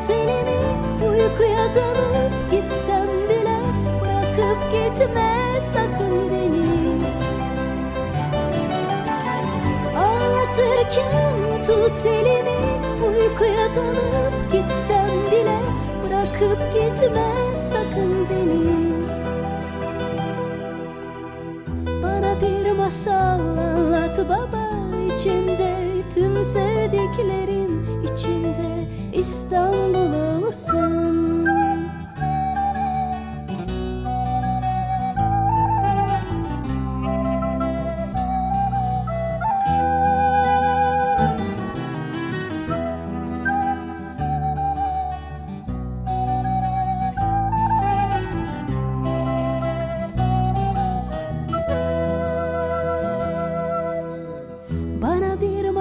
tut elimi Uykuya dalıp gitsem bile Bırakıp gitme sakın beni. Ağlatırken tut elimi Uykuya dalıp gitsem bile Bırakıp gitme sakın beni. Bana bir masal anlat baba içinde tüm sevdiklerim içinde İstanbul